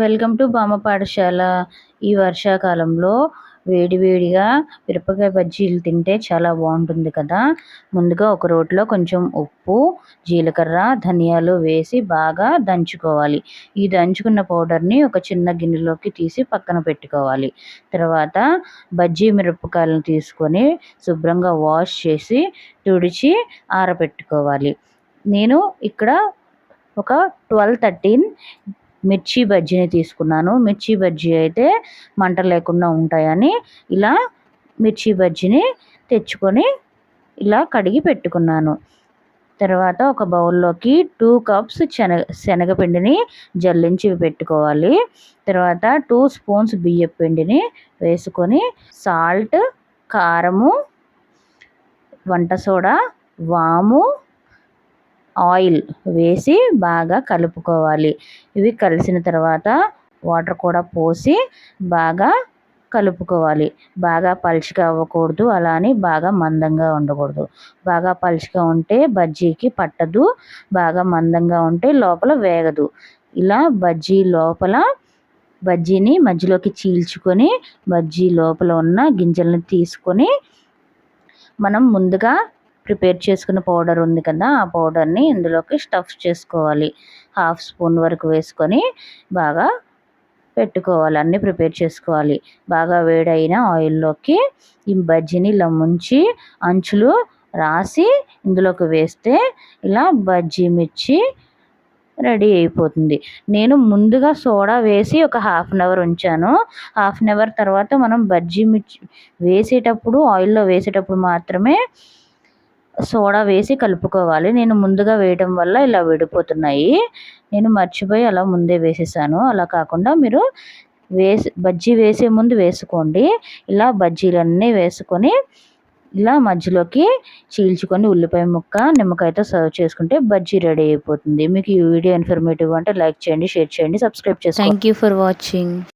Welcome to బామ్మ పాఠశాల. ఈ వర్షాకాలంలో వేడివేడిగా మిరపకాయ బజ్జీలు తింటే చాలా బాగుంటుంది కదా. ముందుగా ఒక రోట్లో కొంచెం ఉప్పు జీలకర్ర ధనియాలు వేసి బాగా దంచుకోవాలి. ఈ దంచుకున్న పౌడర్ని ఒక చిన్న గిన్నెలోకి తీసి పక్కన పెట్టుకోవాలి. తర్వాత బజ్జీ మిరపకాయలను తీసుకొని శుభ్రంగా వాష్ చేసి తుడిచి ఆరబెట్టుకోవాలి. నేను ఇక్కడ ఒక ట్వెల్వ్ థర్టీన్ మిర్చి బజ్జీని తీసుకున్నాను. మిర్చి బజ్జీ అయితే మంట లేకుండా ఉంటాయని ఇలా మిర్చి బజ్జీని తెచ్చుకొని ఇలా కడిగి పెట్టుకున్నాను. తర్వాత ఒక బౌల్లోకి టూ కప్స్ శనగ శనగపిండిని జల్లించి పెట్టుకోవాలి. తర్వాత టూ స్పూన్స్ బియ్యం పిండిని వేసుకొని సాల్ట్ కారము వంట సోడా వాము ఆయిల్ వేసి బాగా కలుపుకోవాలి. ఇవి కలిసిన తర్వాత వాటర్ కూడా పోసి బాగా కలుపుకోవాలి. బాగా పలుచగా అవ్వకూడదు. అలా అని బాగా మందంగా ఉండకూడదు. బాగా పలుచగా ఉంటే బజ్జీకి పట్టదు. బాగా మందంగా ఉంటే లోపల వేగదు. ఇలా బజ్జీ లోపల బజ్జీని మధ్యలోకి చీల్చుకొని బజ్జీ లోపల ఉన్న గింజలను తీసుకొని మనం ముందుగా ప్రిపేర్ చేసుకున్న పౌడర్ ఉంది కదా ఆ పౌడర్ని ఇందులోకి స్టఫ్ చేసుకోవాలి. హాఫ్ స్పూన్ వరకు వేసుకొని బాగా పెట్టుకోవాలి అన్నీ ప్రిపేర్ చేసుకోవాలి. బాగా వేడైన ఆయిల్లోకి ఈ బజ్జీని ఇలా ముంచి అంచులు రాసి ఇందులోకి వేస్తే ఇలా బజ్జీ మిర్చి రెడీ అయిపోతుంది. నేను ముందుగా సోడా వేసి ఒక హాఫ్ అన్ అవర్ ఉంచాను. హాఫ్ అన్ అవర్ తర్వాత మనం బజ్జీ మిర్చి వేసేటప్పుడు ఆయిల్లో వేసేటప్పుడు మాత్రమే సోడా వేసి కలుపుకోవాలి. నేను ముందుగా వేయడం వల్ల ఇలా విడిపోతున్నాయి. నేను మర్చిపోయి అలా ముందే వేసేసాను. అలా కాకుండా మీరు వేసి బజ్జీ వేసే ముందు వేసుకోండి. ఇలా బజ్జీలన్నీ వేసుకొని ఇలా మధ్యలోకి చీల్చుకొని ఉల్లిపాయ ముక్క నిమ్మకాయతో సర్వ్ చేసుకుంటే బజ్జీ రెడీ అయిపోతుంది. మీకు ఈ వీడియో ఇన్ఫర్మేటివ్ అంటే లైక్ చేయండి షేర్ చేయండి సబ్స్క్రైబ్ చేయండి థ్యాంక్ యూ ఫర్ వాచింగ్